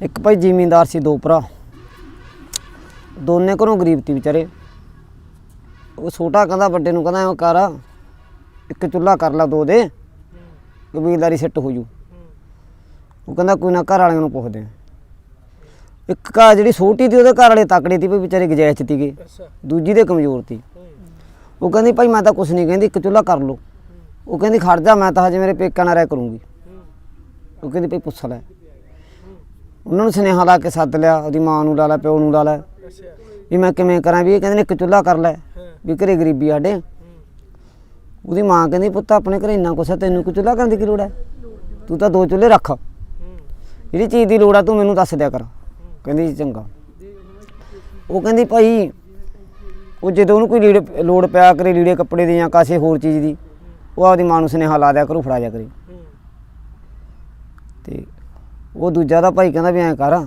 ਇੱਕ ਭਾਈ ਜ਼ਿਮੀਂਦਾਰ ਸੀ ਦੋ ਭਰਾ। ਦੋਨੇ ਘਰੋਂ ਗਰੀਬ ਤੀ ਵਿਚਾਰੇ। ਉਹ ਛੋਟਾ ਕਹਿੰਦਾ ਵੱਡੇ ਨੂੰ ਕਹਿੰਦਾ ਐਂ ਕਰ ਇੱਕ ਚੁੱਲ੍ਹਾ ਕਰ ਲਾ ਦੋ ਦੇ ਕਬੀਲਦਾਰੀ ਸੈੱਟ ਹੋ ਜੂ। ਉਹ ਕਹਿੰਦਾ ਕੋਈ ਨਾ ਘਰ ਵਾਲਿਆਂ ਨੂੰ ਪੁੱਛਦੇ ਇੱਕ ਘਰ ਜਿਹੜੀ ਛੋਟੀ ਤੀ ਉਹਦੇ ਘਰ ਵਾਲੇ ਤਕੜੇ ਤੀ ਵੀ ਵਿਚਾਰੇ ਗਜੈਸ਼ ਚ ਤੀਗੇ ਦੂਜੀ ਦੇ ਕਮਜ਼ੋਰ ਤੀ ਉਹ ਕਹਿੰਦੀ ਭਾਈ ਮੈਂ ਤਾਂ ਕੁਛ ਨਹੀਂ ਕਹਿੰਦੀ ਇੱਕ ਚੁੱਲ੍ਹਾ ਕਰ ਲਓ। ਉਹ ਕਹਿੰਦੀ ਖੜ ਜਾ ਮੈਂ ਤਾਂ ਹਜੇ ਮੇਰੇ ਪੇਕਾਂ ਨਾਲ ਰਹਿ ਕਰੂੰਗੀ। ਉਹ ਕਹਿੰਦੀ ਭਾਈ ਪੁੱਛ ਲੈ। ਉਹਨਾਂ ਨੂੰ ਸੁਨੇਹਾ ਲਾ ਕੇ ਸੱਦ ਲਿਆ, ਉਹਦੀ ਮਾਂ ਨੂੰ ਲਾ ਲੈ ਪਿਓ ਨੂੰ ਲਾ ਲੈ ਵੀ ਮੈਂ ਕਿਵੇਂ ਕਰਾਂ ਵੀ ਇਹ ਕਹਿੰਦੇ ਨੇ ਇੱਕ ਚੁੱਲ੍ਹਾ ਕਰ ਲੈ, ਵੀ ਘਰੇ ਗਰੀਬੀ ਸਾਡੇ। ਉਹਦੀ ਮਾਂ ਕਹਿੰਦੀ, ਪੁੱਤ ਆਪਣੇ ਘਰੇ ਇੰਨਾ ਕੁਛ ਹੈ ਤੈਨੂੰ ਕੋਈ ਚੁੱਲ੍ਹਾ ਕਰਨ ਦੀ ਕੀ ਲੋੜ ਹੈ? ਤੂੰ ਤਾਂ ਦੋ ਚੁੱਲ੍ਹੇ ਰੱਖ। ਜਿਹੜੀ ਚੀਜ਼ ਦੀ ਲੋੜ ਆ, ਤੂੰ ਮੈਨੂੰ ਦੱਸ ਦਿਆ ਕਰ। ਕਹਿੰਦੀ ਜੀ, ਚੰਗਾ। ਉਹ ਕਹਿੰਦੀ, ਭਾਈ, ਉਹ ਜਦੋਂ ਉਹਨੂੰ ਕੋਈ ਲੀੜੇ, ਲੋੜ ਪਿਆ ਕਰੇ, ਲੀੜੇ ਕੱਪੜੇ ਦੀ ਜਾਂ ਕਾਸੇ ਹੋਰ ਚੀਜ਼ ਦੀ, ਉਹ ਆਪਦੀ ਮਾਂ ਨੂੰ ਸੁਨੇਹਾ ਲਾ ਦਿਆ ਕਰੂ, ਫੜਾ ਜਾ ਕਰੇ। ਤੇ ਉਹ ਦੂਜਾ ਦਾ ਭਾਈ ਕਹਿੰਦਾ ਵੀ ਐਂ ਕਰ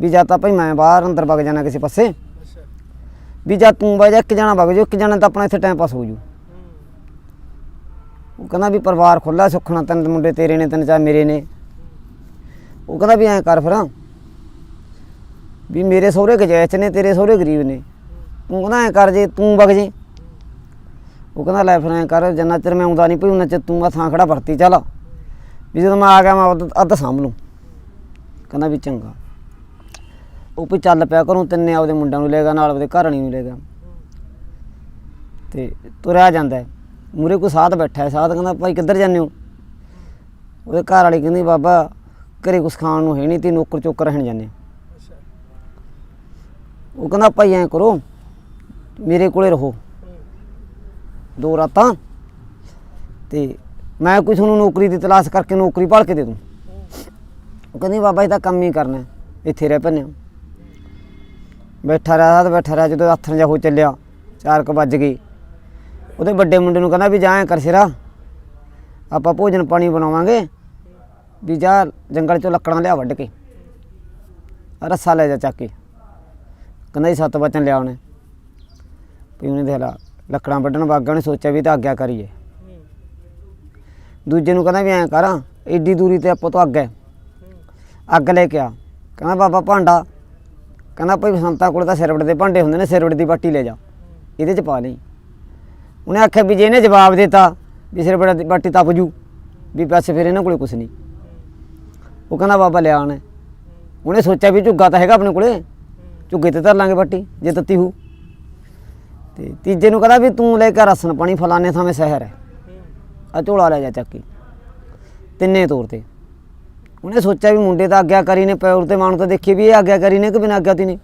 ਵੀ ਜਾਂ ਤਾਂ ਭਾਈ ਮੈਂ ਬਾਹਰ ਅੰਦਰ ਵਗ ਜਾਣਾ ਕਿਸੇ ਪਾਸੇ। ਵੀ ਜਾਂ ਤੂੰ ਵਗ ਜਾ ਇੱਕ ਜਣਾ ਵਗ ਜਾ ਇੱਕ ਜਣਾ ਤਾਂ ਆਪਣਾ ਇੱਥੇ ਟਾਈਮ ਪਾਸ ਹੋ। ਜੂ ਉਹ ਕਹਿੰਦਾ ਵੀ ਪਰਿਵਾਰ ਖੁੱਲਾ ਸੁਖਣਾ ਤਿੰਨ ਮੁੰਡੇ ਤੇਰੇ ਨੇ ਤਿੰਨ ਚਾਰ ਮੇਰੇ ਨੇ। ਉਹ ਕਹਿੰਦਾ ਵੀ ਐਂ ਕਰ ਫਿਰ। ਵੀ ਮੇਰੇ ਸਹੁਰੇ ਗਜੈਚ ਨੇ ਤੇਰੇ ਸਹੁਰੇ ਗਰੀਬ ਨੇ। ਤੂੰ ਕਹਿੰਦਾ ਐਂ ਕਰ ਜੇ ਤੂੰ ਵਗ ਜੇ। ਉਹ ਕਹਿੰਦਾ ਲੈ ਫਿਰ ਐਂ ਕਰ ਜਿੰਨਾ ਚਿਰ ਮੈਂ ਆਉਂਦਾ ਨਹੀਂ ਭਈ ਉਹਨਾਂ ਚਿਰ ਤੂੰ ਆ ਥਾਂ ਖੜਾ ਭਰਤੀ ਚੱਲ। ਵੀ ਜਦੋਂ ਮੈਂ ਆ ਗਿਆ ਮੈਂ ਅੱਧ- ਅੱਧ ਸਾਂਭ ਲੂੰ ਕਹਿੰਦਾ ਵੀ ਚੰਗਾ। ਉਹ ਵੀ ਚੱਲ ਪਿਆ ਕਰੂੰ ਤਿੰਨੇ ਆਪਦੇ ਮੁੰਡਿਆਂ ਨੂੰ ਲੈ ਗਿਆ, ਨਾਲ ਆਪਦੇ ਘਰਣੀ ਨੂੰ ਲੈ ਗਿਆ। ਤੇ ਤੁਰਿਆ ਜਾਂਦਾ ਹੈ। ਮੂਰੇ ਕੋਈ ਸਾਧ ਬੈਠਾ ਹੈ। ਸਾਧ ਕਹਿੰਦਾ, ਭਾਈ ਕਿੱਧਰ ਜਾਂਦੇ ਹੋ? ਉਹਦੇ ਘਰ ਵਾਲੀ ਕਹਿੰਦੀ, ਬਾਬਾ, ਘਰੇ ਕੁਛ ਖਾਣ ਨੂੰ ਹੈ ਨਹੀਂ ਤੇ ਨੌਕਰ ਚੋਕਰ ਰਹਿਣ ਜਾਂਦੇ ਉਹ ਕਹਿੰਦਾ, ਭਾਈ ਐਂ ਕਰੋ, ਮੇਰੇ ਕੋਲੇ ਰਹੋ। ਦੋ ਰਾਤਾਂ ਤੇ ਮੈਂ ਕੋਈ ਤੁਹਾਨੂੰ ਨੌਕਰੀ ਦੀ ਤਲਾਸ਼ ਕਰਕੇ ਨੌਕਰੀ ਭਾਲ ਕੇ ਦੇ ਦੂੰ। ਉਹ ਕਹਿੰਦੀ ਬਾਬਾ ਇਹ ਤਾਂ ਕੰਮ ਹੀ ਕਰਨਾ ਹੈ, ਇੱਥੇ ਰਹਿ ਪੈਨੇ ਬੈਠਾ ਰਿਹਾ ਤਾਂ ਬੈਠਾ ਰਿਹਾ ਜਦੋਂ ਹੱਥਾਂ ਜਾ ਹੋ ਚੱਲਿਆ ਚਾਰ ਕੁ ਵੱਜ ਗਈ ਉਹਦੇ ਵੱਡੇ ਮੁੰਡੇ ਨੂੰ ਕਹਿੰਦਾ ਵੀ ਜਾ ਐਂ ਕਰ ਸਿਰਾ ਆਪਾਂ ਭੋਜਨ ਪਾਣੀ ਬਣਾਵਾਂਗੇ ਵੀ ਜਾ ਜੰਗਲ ਚੋਂ ਲੱਕੜਾਂ ਲਿਆ ਵੱਢ ਕੇ। ਰੱਸਾ ਲੈ ਜਾ ਚੱਕ ਕੇ। ਕਹਿੰਦਾ ਜੀ ਸੱਤ ਵਚਨ ਲਿਆ ਉਹਨੇ। ਵੀ ਉਹਨੇ ਦੇਖ ਲਾ ਲੱਕੜਾਂ ਵੱਢਣ ਵਾਗਾ ਉਹਨੇ ਸੋਚਿਆ ਵੀ ਇਹ ਤਾਂ ਆਗਿਆ ਕਰੀਏ। ਦੂਜੇ ਨੂੰ ਕਹਿੰਦਾ ਵੀ ਐਂ ਕਰ, ਏਡੀ ਦੂਰੀ ਤੇ ਆਪਾਂ ਤੋਂ ਅੱਗ ਹੈ। ਅੱਗ ਲੈ ਕੇ ਆ। ਕਹਿੰਦਾ, ਬਾਬਾ ਭਾਂਡਾ। ਕਹਿੰਦਾ, ਭਾਈ ਸੰਤਾਂ ਕੋਲ ਤਾਂ ਸਿਰਵੜ ਦੇ ਭਾਂਡੇ ਹੁੰਦੇ ਨੇ, ਸਿਰਵੜ ਦੀ ਬਾਟੀ ਲੈ ਜਾ। ਇਹਦੇ ਚ ਪਾ ਲਈ। ਉਹਨੇ ਆਖਿਆ ਵੀ ਜੇ ਇਹਨੇ ਜਵਾਬ ਦਿੱਤਾ ਵੀ ਸਿਰਵੜ ਦੀ ਬਾਟੀ ਤਪ ਜੂ, ਵੀ ਪੈਸੇ ਫਿਰ ਇਹਨਾਂ ਕੋਲੇ ਕੁਛ ਨਹੀਂ। ਉਹ ਕਹਿੰਦਾ, ਬਾਬਾ ਲਿਆ ਉਹਨੇ ਉਹਨੇ ਸੋਚਿਆ ਵੀ ਝੁੱਗਾ ਤਾਂ ਹੈਗਾ ਆਪਣੇ ਕੋਲੇ। ਝੁੱਗੇ ਤੇ ਧਰ ਲਾਂਗੇ ਬਾਟੀ, ਜੇ ਤੱਤੀ ਹੋ ਤੇ ਤੀਜੇ ਨੂੰ ਕਹਿੰਦਾ ਵੀ ਤੂੰ ਲੈ ਕੇ ਰਸਨ ਪਾਣੀ, ਫਲਾਣੇ ਥਾਵੇਂ ਸ਼ਹਿਰ ਹੈ। ਆ ਝੋਲਾ ਲੈ ਜਾ ਚੱਕ ਕੇ। ਤਿੰਨੇ ਤੌਰ ਤੇ। ਉਹਨੇ ਸੋਚਿਆ ਵੀ ਮੁੰਡੇ ਤਾਂ ਆਗਿਆਕਾਰੀ ਨੇ ਪੈਰ ਤੇ ਮਾਣ ਤਾਂ ਦੇਖੀ ਵੀ ਇਹ ਆਗਿਆਕਾਰੀ ਨੇ ਕਿ ਬਿਨਾਂ ਆਗਿਆ ਤੀ ਨੇ।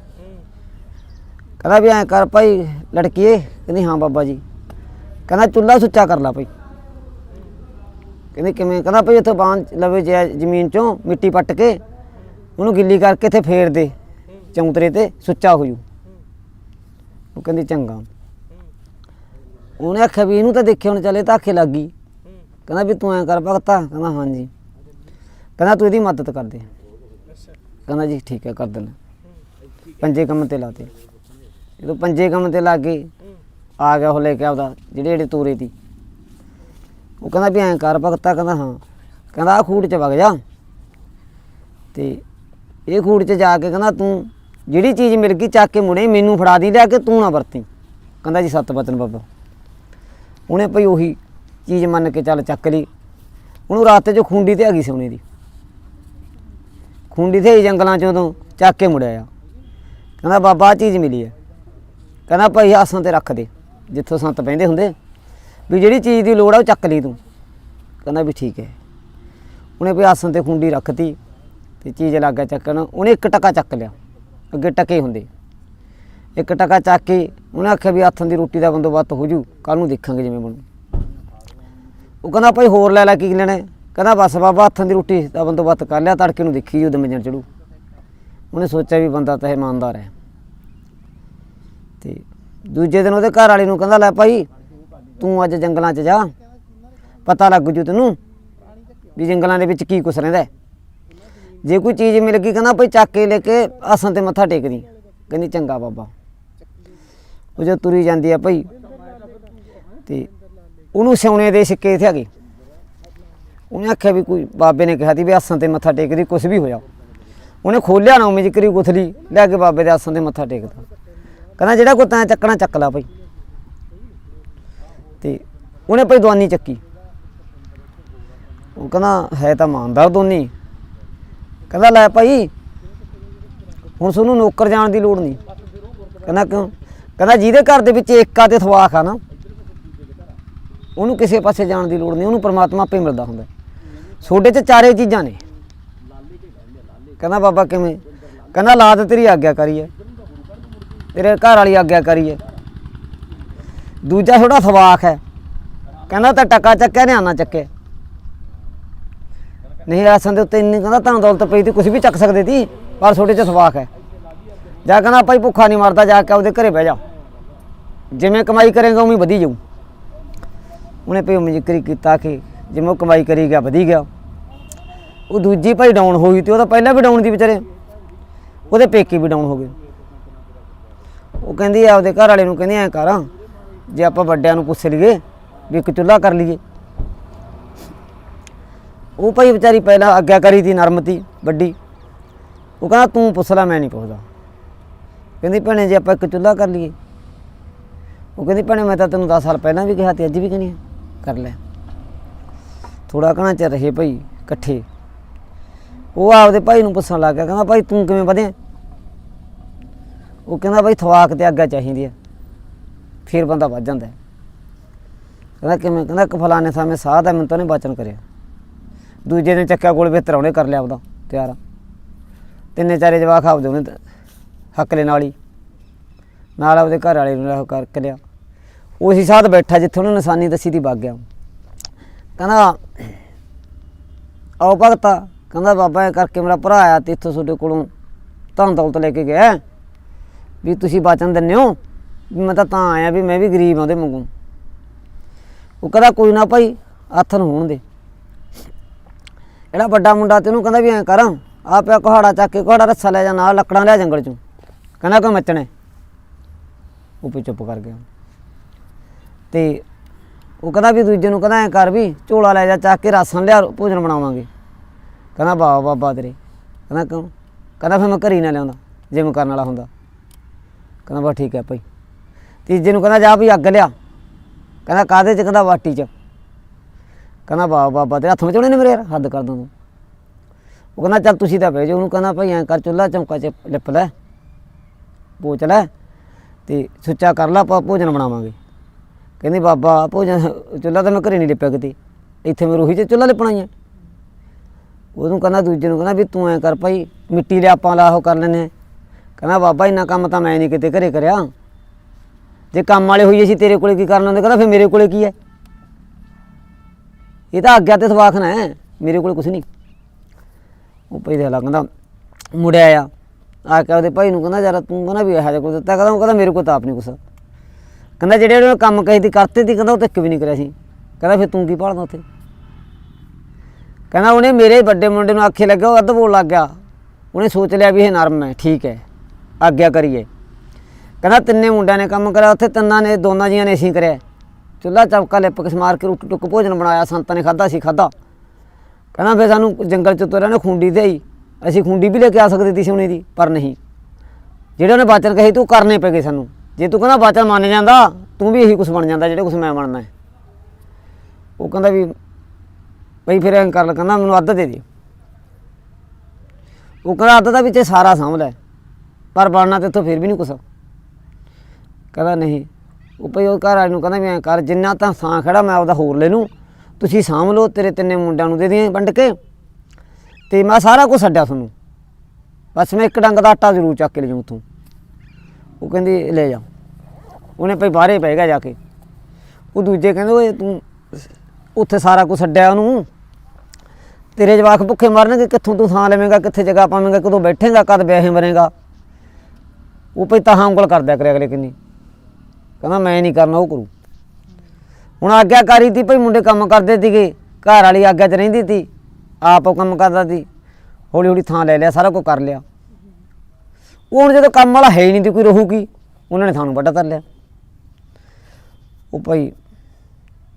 ਕਹਿੰਦਾ ਵੀ ਐਂ ਕਰ ਭਾਈ, ਲੜਕੀਏ। ਕਹਿੰਦੀ, ਹਾਂ ਬਾਬਾ ਜੀ। ਕਹਿੰਦਾ, ਚੁੱਲ੍ਹਾ ਸੁੱਚਾ ਕਰ ਲਾ ਭਾਈ। ਕਹਿੰਦੇ, ਕਿਵੇਂ? ਕਹਿੰਦਾ, ਭਾਈ ਇੱਥੇ ਬਾਂਹ ਲਵੇ ਜੇ ਜ਼ਮੀਨ ਚੋਂ ਮਿੱਟੀ ਪੱਟ ਕੇ, ਉਹਨੂੰ ਗਿੱਲੀ ਕਰਕੇ ਇੱਥੇ ਫੇਰ ਦੇ, ਚੌਂਤਰੇ ਤੇ, ਸੁੱਚਾ ਹੋ ਜੂ। ਉਹ ਕਹਿੰਦੀ, ਚੰਗਾ। ਉਹਨੇ ਆਖਿਆ ਵੀ ਇਹਨੂੰ ਤਾਂ ਦੇਖਿਆ ਹੁਣ, ਚੱਲੇ ਤਾਂ ਆਖੇ ਲੱਗ ਗਈ। ਕਹਿੰਦਾ ਵੀ ਤੂੰ ਐਂ ਕਰ ਭਗਤਾ, ਕਹਿੰਦਾ ਹਾਂਜੀ। ਕਹਿੰਦਾ ਤੂੰ ਇਹਦੀ ਮਦਦ ਕਰ ਦੇ। ਕਹਿੰਦਾ ਜੀ ਠੀਕ ਹੈ, ਕਰ ਦੇਣਾ ਪੰਜੇ ਕੰਮ ਤੇ ਲਾਤੇ। ਜਦੋਂ ਪੰਜੇ ਕੰਮ ਤੇ ਲਾ ਕੇ ਆ ਗਿਆ ਉਹ ਲੈ ਕੇ ਆਉਦਾ ਜਿਹੜੇ ਜਿਹੜੇ ਤੋਰੇ ਤੀ ਉਹ ਕਹਿੰਦਾ ਵੀ ਐਂ ਕਰ ਭਗਤਾ, ਕਹਿੰਦਾ ਹਾਂ। ਕਹਿੰਦਾ ਆ ਖੂਡ ਚ ਵਗ ਜਾ। ਤੇ ਇਹ ਖੂਡ ਚ ਜਾ ਕੇ ਕਹਿੰਦਾ ਤੂੰ ਜਿਹੜੀ ਚੀਜ਼ ਮਿਲ ਗਈ ਚੱਕ ਕੇ ਮੁੜੇ, ਮੈਨੂੰ ਫੜਾ ਦੀ, ਲੈ ਕੇ ਤੂੰ ਨਾ ਵਰਤੀ। ਕਹਿੰਦਾ ਜੀ ਸੱਤ ਬਚਨ ਬਾਬਾ। ਉਹਨੇ ਭਈ ਉਹੀ ਚੀਜ਼ ਮੰਨ ਕੇ ਚੱਲ ਚੱਕ ਲਈ। ਉਹਨੂੰ ਰਾਤੇ ਚ ਖੁੰਡੀ ਤੇ ਆ ਗਈ ਸੋਨੇ ਦੀ। ਖੁੰਡੀ ਤੇ ਹੀ ਜੰਗਲਾਂ ਚੋਂ ਤੋਂ ਚੱਕ ਕੇ ਮੁੜਿਆ ਆ। ਕਹਿੰਦਾ, ਬਾਬਾ, ਆਹ ਚੀਜ਼ ਮਿਲੀ ਹੈ ਕਹਿੰਦਾ, ਭਾਈ ਆਸਾਂ ਤੇ ਰੱਖ ਦੇ, ਜਿੱਥੋਂ ਸੰਤ ਬਹਿੰਦੇ ਹੁੰਦੇ ਵੀ ਜਿਹੜੀ ਚੀਜ਼ ਦੀ ਲੋੜ ਆ ਉਹ ਚੱਕ ਲਈ ਤੂੰ। ਕਹਿੰਦਾ ਵੀ ਠੀਕ ਹੈ। ਉਹਨੇ ਵੀ ਆਸਨ ਤੇ ਖੁੰਡੀ ਰੱਖਤੀ ਤੇ ਚੀਜ਼ ਲੱਗਾ ਚੱਕਣ। ਉਹਨੇ ਇੱਕ ਟਕਾ ਚੱਕ ਲਿਆ। ਅੱਗੇ ਟਕੇ ਹੁੰਦੇ। ਇੱਕ ਟਕਾ ਚੱਕ ਕੇ ਉਹਨੇ ਆਖਿਆ ਵੀ ਹੱਥਾਂ ਦੀ ਰੋਟੀ ਦਾ ਬੰਦੋਬਸਤ ਹੋ ਜੂ। ਕੱਲ ਨੂੰ ਦੇਖਾਂਗੇ ਜਿਵੇਂ ਬਣੂ। ਉਹ ਕਹਿੰਦਾ ਭਾਈ ਹੋਰ ਲੈ ਲੈ ਕੀ ਲੈਣਾ ਹੈ? ਕਹਿੰਦਾ ਬਸ ਬਾਬਾ ਹੱਥਾਂ ਦੀ ਰੋਟੀ ਦਾ ਬੰਦੋਬਸਤ ਕਰ ਲਿਆ, ਤੜਕੇ ਨੂੰ ਦੇਖੀ ਜਦੋਂ ਮੰਜਣ ਚੜੂ ਉਹਨੇ ਸੋਚਿਆ ਵੀ ਬੰਦਾ ਤਾਂ ਇਮਾਨਦਾਰ ਹੈ ਤੇ ਦੂਜੇ ਦਿਨ ਉਹਦੇ ਘਰ ਵਾਲੇ ਨੂੰ ਕਹਿੰਦਾ, ਲੈ ਭਾਈ, ਤੂੰ ਅੱਜ ਜੰਗਲਾਂ 'ਚ ਜਾ, ਪਤਾ ਲੱਗ ਜੂ ਤੈਨੂੰ ਵੀ ਜੰਗਲਾਂ ਦੇ ਵਿੱਚ ਕੀ ਕੁਛ ਰਹਿੰਦਾ ਹੈ। ਜੇ ਕੋਈ ਚੀਜ਼ ਮਿਲ ਗਈ, ਕਹਿੰਦਾ ਭਾਈ ਚੱਕ ਕੇ ਲੈ ਕੇ ਆਸਨ ਤੇ ਮੱਥਾ ਟੇਕਦੀ ਕਹਿੰਦੀ ਚੰਗਾ ਬਾਬਾ ਉਹ ਜੋ ਤੁਰੀ ਜਾਂਦੀ ਆ ਭਾਈ, ਤੇ ਉਹਨੂੰ ਸਿਉਣੇ ਦੇ ਸਿੱਕੇ ਇੱਥੇ ਆ ਗਏ। ਉਹਨੇ ਆਖਿਆ ਵੀ ਕੋਈ ਬਾਬੇ ਨੇ ਕਿਹਾ ਸੀ ਵੀ ਆਸਨ ਤੇ ਮੱਥਾ ਟੇਕਦੀ, ਕੁਛ ਵੀ ਹੋਇਆ। ਉਹਨੇ ਖੋਲਿਆ ਨਾ ਉਮੀ ਜਿਕਰੀ ਗੁਥਲੀ, ਲੈ ਕੇ ਬਾਬੇ ਦੇ ਆਸਣ ਤੇ ਮੱਥਾ ਟੇਕਦਾ। ਕਹਿੰਦਾ ਜਿਹੜਾ ਕੋ ਤੈਂ ਚੱਕਣਾ ਚੱਕ ਲਾ ਭਾਈ ਤੇ ਉਹਨੇ ਭਾਈ ਦਵਾਨੀ ਚੱਕੀ। ਉਹ ਕਹਿੰਦਾ, ਹੈ ਤਾਂ ਇਮਾਨਦਾਰ ਦੋਨੀ। ਕਹਿੰਦਾ, ਲੈ ਭਾਈ, ਹੁਣ ਤੁਹਾਨੂੰ ਨੌਕਰ ਜਾਣ ਦੀ ਲੋੜ ਨਹੀਂ। ਕਹਿੰਦਾ ਕਿਉਂ? ਕਹਿੰਦਾ ਜਿਹਦੇ ਘਰ ਦੇ ਵਿੱਚ ਏਕਾ ਤੇ ਥਵਾਕ ਆ ਨਾ ਉਹਨੂੰ ਕਿਸੇ ਪਾਸੇ ਜਾਣ ਦੀ ਲੋੜ ਨਹੀਂ, ਉਹਨੂੰ ਪ੍ਰਮਾਤਮਾ ਆਪੇ ਮਿਲਦਾ ਹੁੰਦਾ। ਛੋਡੇ 'ਚ ਚਾਰੇ ਚੀਜ਼ਾਂ ਨੇ। ਕਹਿੰਦਾ, ਬਾਬਾ ਕਿਵੇਂ? ਕਹਿੰਦਾ ਲਾਦ ਤੇਰੀ ਆਗਿਆਕਾਰੀ ਹੈ ਤੇਰੇ ਘਰ ਵਾਲੀ ਆਗਿਆਕਾਰੀ ਹੈ ਦੂਜਾ ਥੋੜਾ ਸਵਾਖ ਹੈ ਕਹਿੰਦਾ, ਤਾਂ ਟਕਾ ਚੱਕਿਆ, ਨਿਆਣਾ ਚੱਕਿਆ। ਨਹੀਂ ਆਸਨ ਦੇ ਉੱਤੇ ਇੰਨੀ ਕਹਿੰਦਾ, ਤਾਂ ਦੌਲਤ ਪਈ ਤੀ ਕੁਝ ਵੀ ਚੱਕ ਸਕਦੇ ਤੀ, ਪਰ ਛੋਟੇ ਚ ਸਵਾਖ ਹੈ ਜਾ ਕਹਿੰਦਾ ਭਾਈ ਭੁੱਖਾ ਨਹੀਂ ਮਰਦਾ, ਜਾ ਕੇ ਉਹਦੇ ਘਰੇ ਬਹਿ ਜਾ। ਜਿਵੇਂ ਕਮਾਈ ਕਰੇਗਾ, ਉਵੇਂ ਵਧੀ ਜਾਊ। ਉਹਨੇ ਭਈ ਉਵੇਂ ਕੀਤਾ ਕਿ ਜਿਵੇਂ ਉਹ ਕਮਾਈ ਕਰੀ ਗਿਆ ਵਧੀ ਗਿਆ। ਉਹ ਦੂਜੀ ਭਾਈ ਡਾਊਨ ਹੋਈ ਤੇ ਉਹਦਾ ਪਹਿਲਾਂ ਵੀ ਡਾਊਨ ਦੀ ਵਿਚਾਰੇ। ਉਹਦੇ ਪੇਕੇ ਵੀ ਡਾਊਨ ਹੋ ਗਏ। ਉਹ ਕਹਿੰਦੀ ਆਪਦੇ ਘਰ ਵਾਲੇ ਨੂੰ ਕਹਿੰਦੀ ਐ ਕਰ ਜੇ ਆਪਾਂ ਵੱਡਿਆਂ ਨੂੰ ਪੁੱਛ ਲਈਏ ਵੀ ਇੱਕ ਚੁੱਲ੍ਹਾ ਕਰ ਲਈਏ। ਉਹ ਭਾਈ ਵਿਚਾਰੀ ਪਹਿਲਾਂ ਆਗਿਆ ਕਰੀ ਤੀ ਨਰਮਤੀ ਵੱਡੀ। ਉਹ ਕਹਿੰਦਾ ਤੂੰ ਪੁੱਛ ਲੈ ਮੈਂ ਨਹੀਂ ਪੁੱਛਦਾ। ਕਹਿੰਦੀ ਭੈਣੇ ਜੇ ਆਪਾਂ ਇੱਕ ਚੁੱਲ੍ਹਾ ਕਰ ਲਈਏ। ਉਹ ਕਹਿੰਦੀ ਭੈਣੇ ਮੈਂ ਤਾਂ ਤੈਨੂੰ 10 ਸਾਲ ਪਹਿਲਾਂ ਵੀ ਕਿਹਾ ਤੇ ਅੱਜ ਵੀ ਕਹਿੰਦੀ ਹਾਂ, ਕਰ ਲੈ ਥੋੜਾ ਕਣਾ ਚਿਰ ਰਹੇ ਭਾਈ ਇਕੱਠੇ। ਉਹ ਆਪਦੇ ਭਾਈ ਨੂੰ ਪੁੱਛਣ ਲੱਗ ਗਿਆ, ਕਹਿੰਦਾ ਭਾਈ ਤੂੰ ਕਿਵੇਂ ਵਧਿਆ? ਉਹ ਕਹਿੰਦਾ ਭਾਈ ਥਵਾਕ ਤੇ ਅੱਗਾ ਚਾਹੀਦੀ ਹੈ ਫਿਰ ਬੰਦਾ ਵੱਜ ਜਾਂਦਾ। ਕਹਿੰਦਾ ਕਿਵੇਂ? ਕਹਿੰਦਾ ਕਿ ਫਲਾਣੇ ਸਾਹਮਣੇ ਸਾਹ ਦਾ ਮੈਨੂੰ ਤਾਂ ਨਹੀਂ ਬਚਨ ਕਰਿਆ। ਦੂਜੇ ਨੇ ਚੱਕਿਆ ਕੋਲ ਬਿਹਤਰ ਉਹਨੇ ਕਰ ਲਿਆ ਉਹਦਾ ਤਿਆਰ। ਤਿੰਨੇ ਚਾਰੇ ਜਵਾਕ ਆਪਦੇ ਉਹਨੇ ਤ- ਹੱਕਲੇ ਨਾਲ ਹੀ, ਨਾਲ ਆਪਦੇ ਘਰ ਵਾਲੇ ਨੂੰ ਉਹ ਕਰ ਲਿਆ। ਉਸੇ ਸਾਥ ਬੈਠਾ ਜਿੱਥੇ ਉਹਨੂੰ ਨਿਸ਼ਾਨੀ ਦੱਸੀ ਦੀ ਵਗ ਗਿਆ। ਕਹਿੰਦਾ, ਆਓ ਭਗਤਾ, ਕਹਿੰਦਾ, ਬਾਬਾ, ਇਹ ਕਰਕੇ ਮੇਰਾ ਭਰਾ ਆਇਆ ਤੇ ਇੱਥੋਂ ਤੁਹਾਡੇ ਕੋਲੋਂ ਧਨ ਦੌਲਤ ਲੈ ਕੇ ਗਿਆ। ਵੀ ਤੁਸੀਂ ਬਚਨ ਦਿੰਦੇ ਹੋ, ਵੀ ਮੈਂ ਤਾਂ ਤਾਂ ਆਇਆ ਵੀ ਮੈਂ ਵੀ ਗਰੀਬ ਹਾਂ ਉਹਦੇ ਵਾਂਗੂ। ਉਹ ਕਹਿੰਦਾ, ਕੋਈ ਨਾ ਭਾਈ, ਹੱਥ ਹੋਣ ਦੇ। ਜਿਹੜਾ ਵੱਡਾ ਮੁੰਡਾ ਤੇ ਉਹਨੂੰ ਕਹਿੰਦਾ ਵੀ ਐਂ ਕਰ, ਆ ਪਿਆ ਕੁਹਾੜਾ ਚੱਕ ਕੇ, ਕੁਹਾੜਾ ਰੱਸਾ ਲੈ ਜਾ, ਨਾਲ ਲੱਕੜਾਂ ਲਿਆ ਜੰਗਲ ਚੋਂ। ਕਹਿੰਦਾ, ਕੋਈ ਮੱਚਣੇ। ਉਹ ਵੀ ਚੁੱਪ ਕਰ ਗਿਆ। ਤੇ ਉਹ ਕਹਿੰਦਾ ਵੀ ਦੂਜੇ ਨੂੰ ਕਹਿੰਦਾ ਐਂ ਕਰ ਵੀ ਝੋਲਾ ਲੈ ਜਾ, ਚੱਕ ਕੇ ਰਾਸ਼ਨ ਲਿਆ, ਭੋਜਨ ਬਣਾਵਾਂਗੇ। ਕਹਿੰਦਾ ਬਾਬਾ ਬਾਬਾ ਤੇਰੇ। ਕਹਿੰਦਾ, ਕਿਉਂ? ਕਹਿੰਦਾ, ਫਿਰ ਮੈਂ ਘਰੀ ਨਾ ਲਿਆਉਂਦਾ, ਜੇ ਮੈਂ ਕਰਨ ਵਾਲਾ ਹੁੰਦਾ। ਕਹਿੰਦਾ ਬਾ ਠੀਕ ਹੈ ਭਾਈ। ਤੀਜੇ ਨੂੰ ਕਹਿੰਦਾ, ਜਾ ਵੀ ਅੱਗ ਲਿਆ। ਕਹਿੰਦਾ ਕਾਦੇ ਚ? ਕਹਿੰਦਾ, ਵਾਟੀ ਚ। ਕਹਿੰਦਾ ਬਾਬਾ ਬਾਬਾ ਤੇਰੇ ਹੱਥ ਮਚਾਉਣੇ ਨੇ ਮੇਰੇ ਯਾਰ? ਹੱਦ ਕਰ ਦੂੰ ਤੂੰ। ਉਹ ਕਹਿੰਦਾ, ਚੱਲ ਤੁਸੀਂ ਤਾਂ ਭੇਜੋ। ਉਹਨੂੰ ਕਹਿੰਦਾ, ਭਾਈ ਐਂ ਕਰ ਚੁੱਲਾ ਚੌਂਕਾ ਚ ਲਿਪ ਲੈ ਪੋਚ ਲੈ ਤੇ ਸੁੱਚਾ ਕਰ ਲਾ, ਆਪਾਂ ਭੋਜਨ ਬਣਾਵਾਂਗੇ। ਕਹਿੰਦੀ, ਬਾਬਾ, ਭੋਜਨ, ਚੁੱਲ੍ਹਾ ਤਾਂ ਮੈਂ ਘਰੇ ਨਹੀਂ ਲਿਪਿਆ ਕਿਤੇ। ਇੱਥੇ ਮੈਂ ਰੋਹੀ ਚ ਚੁੱਲ੍ਹਾ ਲਿਪਣਾ ਹੀ ਆ। ਉਹਨੂੰ ਕਹਿੰਦਾ, ਦੂਜੇ ਨੂੰ ਕਹਿੰਦਾ ਵੀ ਤੂੰ ਐਂ ਕਰ ਭਾਈ, ਮਿੱਟੀ ਦੇ ਆਪਾਂ ਲਾ ਉਹ ਕਰ ਲੈਨੇ ਕਹਿੰਦਾ, ਬਾਬਾ, ਇੰਨਾ ਕੰਮ ਤਾਂ ਮੈਂ ਨਹੀਂ ਕਿਤੇ ਘਰੇ ਕਰਿਆ। ਜੇ ਕੰਮ ਵਾਲੇ ਹੋਈਏ ਸੀ ਤੇਰੇ ਕੋਲੇ ਕੀ ਕਰਨ ਆਉਂਦੇ? ਕਹਿੰਦਾ, ਫਿਰ ਮੇਰੇ ਕੋਲੇ ਕੀ ਹੈ? ਇਹ ਤਾਂ ਆਗਿਆ ਤੇ ਸਵਾਖਣਾ ਹੈ, ਮੇਰੇ ਕੋਲੇ ਕੁਝ ਨਹੀਂ। ਉਹ ਭਾਈ ਦੇ ਲਾ, ਕਹਿੰਦਾ, ਮੁੜਿਆ ਆ। ਆ ਕੇ ਉਹਦੇ ਭਾਈ ਨੂੰ ਕਹਿੰਦਾ, ਯਾਰ ਤੂੰ ਕਹਿੰਦਾ ਵੀ ਇਹੋ ਜਿਹਾ ਕੁਝ ਦਿੱਤਾ, ਕਹਿੰਦਾ, ਉਹ ਕਹਿੰਦਾ, ਮੇਰੇ ਕੋਲ ਤਾਂ ਆਪ ਨਹੀਂ ਕੁਛ। ਕਹਿੰਦਾ ਜਿਹੜੇ ਉਹਨੇ ਕੰਮ ਕਹੇ ਦੀ ਕਰਤੇ ਤੀ ਕਹਿੰਦਾ ਉਹ ਤੇ ਇੱਕ ਵੀ ਨਹੀਂ ਕਰਿਆ ਸੀ। ਕਹਿੰਦਾ ਫਿਰ ਤੂੰ ਕੀ ਭਾਲਦਾ ਉੱਥੇ? ਕਹਿੰਦਾ ਉਹਨੇ ਮੇਰੇ ਵੱਡੇ ਮੁੰਡੇ ਨੂੰ ਆਖੇ ਲੱਗਿਆ, ਉਹ ਅੱਧ ਬੋਲ ਲੱਗ ਗਿਆ। ਉਹਨੇ ਸੋਚ ਲਿਆ ਵੀ ਇਹ ਨਰਮ ਹੈ, ਠੀਕ ਹੈ, ਆਗਿਆ ਕਰੀਏ। ਕਹਿੰਦਾ ਤਿੰਨੇ ਮੁੰਡਿਆਂ ਨੇ ਕੰਮ ਕਰਿਆ, ਉੱਥੇ ਤਿੰਨਾਂ ਨੇ, ਦੋਨਾਂ ਜੀਆਂ ਨੇ ਅਸੀਂ ਕਰਿਆ। ਚੁੱਲ੍ਹਾ, ਚੌਕਾ ਲਿਪਕ ਕੇ ਸਮਾਰ ਕੇ ਰੋਟੀ ਟੁੱਕ ਭੋਜਨ ਬਣਾਇਆ, ਸੰਤਾਂ ਨੇ ਖਾਦਾ ਸੀ ਖਾਦਾ ਕਹਿੰਦਾ ਫਿਰ ਸਾਨੂੰ ਜੰਗਲ ਚ ਤੁਰਿਆ ਨੇ ਖੁੰਡੀ ਤੇ ਆਈ ਅਸੀਂ ਖੁੰਡੀ ਵੀ ਲੈ ਕੇ ਆ ਸਕਦੇ ਸੀ ਸੋਨੇ ਦੀ, ਪਰ ਨਹੀਂ। ਜਿਹੜੇ ਉਹਨੇ ਬਾਚਨ ਕਹੀ ਤੂੰ ਕਰਨੇ ਪੈ ਗਏ ਸਾਨੂੰ। ਜੇ ਤੂੰ ਕਹਿੰਦਾ ਬਾਚਨ ਮੰਨ ਜਾਂਦਾ, ਤੂੰ ਵੀ ਇਹੀ ਕੁਝ ਬਣ ਜਾਂਦਾ ਜਿਹੜੇ ਕੁਝ ਮੈਂ ਬਣਨਾ ਹੈ। ਉਹ ਕਹਿੰਦਾ ਵੀ, ਬਈ ਫਿਰ ਐਂ ਕਰ, ਕਹਿੰਦਾ ਮੈਨੂੰ ਅੱਧ ਦੇ ਦੇ ਉਹ ਕਹਿੰਦਾ ਅੱਧ ਦਾ ਵਿੱਚ ਇਹ ਸਾਰਾ ਸਾਂਭ ਲੈ ਪਰ ਬਣਨਾ ਤੇ ਇੱਥੋਂ ਫਿਰ ਵੀ ਨਹੀਂ ਕੁਛ। ਕਹਿੰਦਾ ਨਹੀਂ, ਉਹ ਭਈ ਉਹ ਘਰ ਵਾਲੇ ਨੂੰ ਕਹਿੰਦਾ ਵੀ ਐਂ ਕਰ, ਜਿੰਨਾ ਤਾਂ ਸਾਂ ਖੜਾ ਮੈਂ ਆਪਦਾ ਹੋਰ ਲੈ ਲੂੰ, ਤੁਸੀਂ ਸਾਂਭ ਲਓ, ਤੇਰੇ ਤਿੰਨੇ ਮੁੰਡਿਆਂ ਨੂੰ ਦੇ ਦੇ ਵੰਡ ਕੇ ਤੇ ਮੈਂ ਸਾਰਾ ਕੁਝ ਛੱਡਿਆ ਤੁਹਾਨੂੰ। ਬਸ ਮੈਂ ਇੱਕ ਡੰਗ ਦਾ ਆਟਾ ਜ਼ਰੂਰ ਚੱਕ ਕੇ ਲੈ ਜਾਊਂ ਉੱਥੋਂ। ਉਹ ਕਹਿੰਦੀ, ਲੈ ਜਾ। ਉਹਨੇ ਭਈ ਬਾਹਰੇ ਪੈ ਗਿਆ ਜਾ ਕੇ। ਉਹ ਦੂਜੇ ਕਹਿੰਦੇ, ਓਏ, ਤੂੰ ਉੱਥੇ ਸਾਰਾ ਕੁਝ ਛੱਡਿਆ ਉਹਨੂੰ। ਤੇਰੇ ਜਵਾਕ ਭੁੱਖੇ ਮਰਨਗੇ, ਕਿੱਥੋਂ ਤੂੰ ਥਾਂ ਲਵੇਂਗਾ, ਕਿੱਥੇ ਜਗ੍ਹਾ ਪਾਵੇਂਗਾ, ਕਦੋਂ ਬੈਠੇਗਾ, ਕਦ ਵਿਆਹੇ ਮਰੇਗਾ। ਉਹ ਭਈ ਤਾਂ ਉਂਗਲ ਕਰਦਿਆ ਕਰੇ ਅਗਲੇ ਕਿੰਨੀ। ਕਹਿੰਦਾ, ਮੈਂ ਨਹੀਂ ਕਰਨਾ, ਉਹ ਕਰੂ। ਹੁਣ ਆਗਿਆਕਾਰੀ ਤੀ, ਭਈ ਮੁੰਡੇ ਕੰਮ ਕਰਦੇ ਸੀਗੇ, ਘਰ ਵਾਲੀ ਆਗਿਆ 'ਚ ਰਹਿੰਦੀ ਤੀ। ਆਪ ਉਹ ਕੰਮ ਕਰਦਾ ਸੀ। ਹੌਲੀ ਹੌਲੀ ਥਾਂ ਲੈ ਲਿਆ, ਸਾਰਾ ਕੁਝ ਕਰ ਲਿਆ। ਉਹ ਹੁਣ ਜਦੋਂ ਕੰਮ ਵਾਲਾ ਹੈ ਹੀ ਨਹੀਂ ਤੀ ਕੋਈ ਰਹੂਗੀ, ਉਹਨਾਂ ਨੇ ਸਾਨੂੰ ਵੱਡਾ ਧਰ ਲਿਆ। ਉਹ ਭਾਈ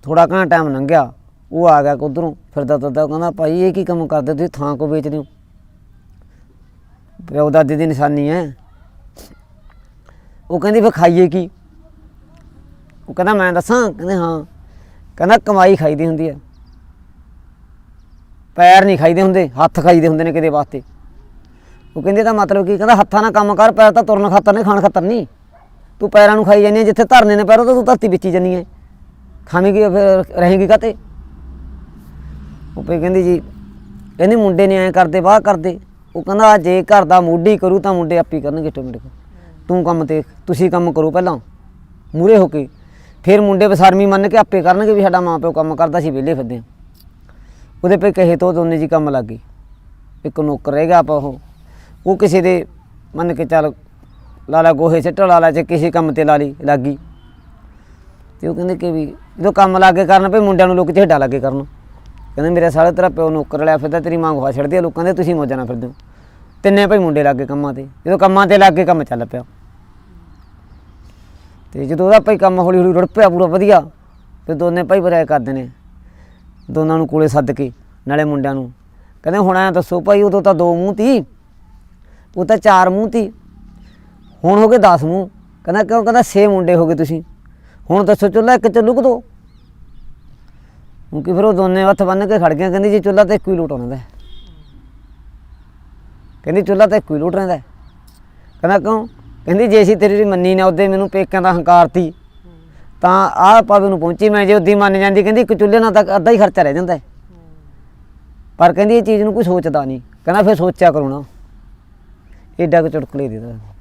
ਥੋੜਾ ਘਣਾ ਟਾਈਮ ਲੰਘਿਆ, ਉਹ ਆ ਗਿਆ ਉਧਰੋਂ ਫਿਰਦਾ ਤੁਰਦਾ ਕਹਿੰਦਾ, ਭਾਈ, ਇਹ ਕੀ ਕੰਮ ਕਰਦੇ ਤੁਸੀਂ? ਥਾਂ ਕੋ ਵੇਚਦੇ ਹੋ? ਪਿਓ ਦਾਦੇ ਦੀ ਨਿਸ਼ਾਨੀ ਹੈ। ਉਹ ਕਹਿੰਦੀ, ਫਿਰ ਖਾਈਏ ਕੀ? ਉਹ ਕਹਿੰਦਾ, ਮੈਂ ਦੱਸਾਂ? ਕਹਿੰਦੇ, ਹਾਂ। ਕਹਿੰਦਾ, ਕਮਾਈ ਖਾਈਦੀ ਹੁੰਦੀ ਹੈ। ਪੈਰ ਨਹੀਂ ਖਾਈਦੇ ਹੁੰਦੇ, ਹੱਥ ਖਾਈਦੇ ਹੁੰਦੇ ਨੇ ਕਿਤੇ ਵਾਸਤੇ। ਉਹ ਕਹਿੰਦੇ ਤਾਂ ਮਤਲਬ ਕੀ ਕਹਿੰਦਾ ਹੱਥਾਂ ਨਾਲ ਕੰਮ ਕਰ, ਪੈਰ ਤਾਂ ਤੁਰਨ ਖਾਤਰ ਨੇ, ਖਾਣ ਖਾਤਰ ਨਹੀਂ। ਤੂੰ ਪੈਰਾਂ ਨੂੰ ਖਾਈ ਜਾਂਦੀ ਹੈ ਜਿੱਥੇ ਧਰਨੇ ਨੇ ਪੈਰਾਂ ਤਾਂ ਤੂੰ ਧਰਤੀ ਵਿੱਚ ਹੀ ਜਾਂਦੀ ਹੈ ਖਾਵੇਂਗੀ ਫਿਰ, ਰਹੇਗੀ ਕਾਤੇ ਉਹ ਪਈ ਕਹਿੰਦੀ ਜੀ, ਕਹਿੰਦੀ ਮੁੰਡੇ ਨੇ ਐਂ ਕਰਦੇ, ਵਾਹ ਕਰਦੇ। ਉਹ ਕਹਿੰਦਾ ਜੇ ਘਰ ਦਾ ਮੋਢੀ ਕਰੂ ਤਾਂ ਮੁੰਡੇ ਆਪੀ ਕਰਨਗੇ ਆਟੋਮੈਟਿਕ ਤੂੰ ਕੰਮ ਤੇ, ਤੁਸੀਂ ਕੰਮ ਕਰੋ ਪਹਿਲਾਂ ਮੂਰੇ ਹੋ ਕੇ। ਫਿਰ ਮੁੰਡੇ ਬਸਰਮੀ ਮੰਨ ਕੇ ਆਪੇ ਕਰਨਗੇ ਵੀ ਸਾਡਾ ਮਾਂ ਪਿਓ ਕੰਮ ਕਰਦਾ ਸੀ ਵਿਹਲੇ ਫਿਰਦੇ ਹਾਂ। ਉਹਦੇ ਪੇ ਕਹੇ ਤੋਂ ਦੋਨੇ ਜੀ ਕੰਮ ਲੱਗ ਗਏ। ਇੱਕ ਨੌਕਰ ਰਹੇਗਾ ਆਪਾਂ ਉਹ। ਉਹ ਕਿਸੇ ਦੇ ਮੰਨ ਕੇ ਚੱਲ ਲਾਲਾ ਗੋਹੇ ਸਿੱਟ ਲਾਲਾ ਚ ਕਿਸੇ ਕੰਮ ਤੇ ਲਾ ਲਈ, ਲੱਗੀ। ਤੇ ਉਹ ਕਹਿੰਦੇ ਕਿ ਵੀ ਜਦੋਂ ਕੰਮ ਲਾਗੇ ਕਰਨ ਪਏ, ਮੁੰਡਿਆਂ ਨੂੰ ਲੋਕ ਝੇਡਾ ਲਾਗੇ ਕਰਨ। ਕਹਿੰਦੇ ਮੇਰੇ ਸਾਲੇ ਤੇਰਾ ਪਿਓ ਨੌਕਰ ਲਿਆ ਫਿਰਦਾ, ਤੇਰੀ ਮਾਂ ਗੋਹਾ ਛੱਡਦੀ ਆ, ਲੋਕਾਂ ਦੇ ਤੁਸੀਂ ਮੌਜਾਂ ਨਾ ਫਿਰਦੇ ਹੋ। ਤਿੰਨੇ ਭਾਈ ਮੁੰਡੇ ਲੱਗੇ ਕੰਮਾਂ ਤੇ, ਜਦੋਂ ਕੰਮਾਂ ਤੇ ਲੱਗ ਕੰਮ ਚੱਲ ਪਿਆ। ਤੇ ਜਦੋਂ ਉਹਦਾ ਭਾਈ ਕੰਮ ਹੌਲੀ ਹੌਲੀ ਰੁੜ ਪਿਆ, ਪੂਰਾ ਵਧੀਆ ਤੇ ਦੋਨੇ ਭਾਈ ਬਰਾਏ ਕਰਦੇ ਨੇ। ਦੋਨਾਂ ਨੂੰ ਕੋਲੇ ਸੱਦ ਕੇ, ਨਾਲੇ ਮੁੰਡਿਆਂ ਨੂੰ। ਕਹਿੰਦੇ ਹੁਣ ਐਂ ਦੱਸੋ ਭਾਈ, ਉਦੋਂ ਤਾਂ ਦੋ ਮੂੰਹ ਤੀ। ਉਹ ਤਾਂ ਚਾਰ ਮੂੰਹ ਤੀ। ਹੁਣ ਹੋ ਗਏ 10 ਮੂੰਹ। ਕਹਿੰਦਾ ਕਿਉਂ? ਕਹਿੰਦਾ ਛੇ ਮੁੰਡੇ ਹੋ ਗਏ ਤੁਸੀਂ। ਹੁਣ ਦੱਸੋ ਚੁੱਲ੍ਹਾ ਇੱਕ ਚ ਲੁਕ ਦੋ। ਕਿਉਂਕਿ ਫਿਰ ਉਹ ਦੋਨੇ ਹੱਥ ਬੰਨ ਕੇ ਖੜ ਗਿਆ ਕਹਿੰਦੀ ਜੀ ਚੁੱਲ੍ਹਾ ਤਾਂ ਇੱਕੋ ਹੀ ਲੋਟ ਆਉਂਦਾ ਕਹਿੰਦੀ ਚੁੱਲ੍ਹਾ ਤਾਂ ਇੱਕੋ ਹੀ ਲੋਟ ਰਹਿੰਦਾ ਕਹਿੰਦਾ ਕਿਉਂ? ਕਹਿੰਦੀ ਜੇ ਅਸੀਂ ਤੇਰੀ ਮੰਨੀ ਨਾ ਉਹਦੇ ਮੈਨੂੰ ਪੇਕਿਆਂ ਦਾ ਹੰਕਾਰ ਤੀ। ਤਾਂ ਆਹ ਪਾਵੇ ਨੂੰ ਪਹੁੰਚੀ ਮੈਂ, ਜੇ ਉਦੀ ਮੰਨ ਜਾਂਦੀ। ਕਹਿੰਦੀ ਇੱਕ ਚੁੱਲ੍ਹੇ ਨਾਲ ਤਾਂ ਅੱਧਾ ਹੀ ਖਰਚਾ ਰਹਿ ਜਾਂਦਾ ਪਰ ਕਹਿੰਦੀ ਇਹ ਚੀਜ਼ ਨੂੰ ਕੋਈ ਸੋਚਦਾ ਨਹੀਂ। ਕਹਿੰਦਾ ਫਿਰ ਸੋਚਿਆ ਕਰੋ ਨਾ। ਏਡਾ ਕੁ ਚੁਟਕਲੇ ਦੇ ਦਿੱਤਾ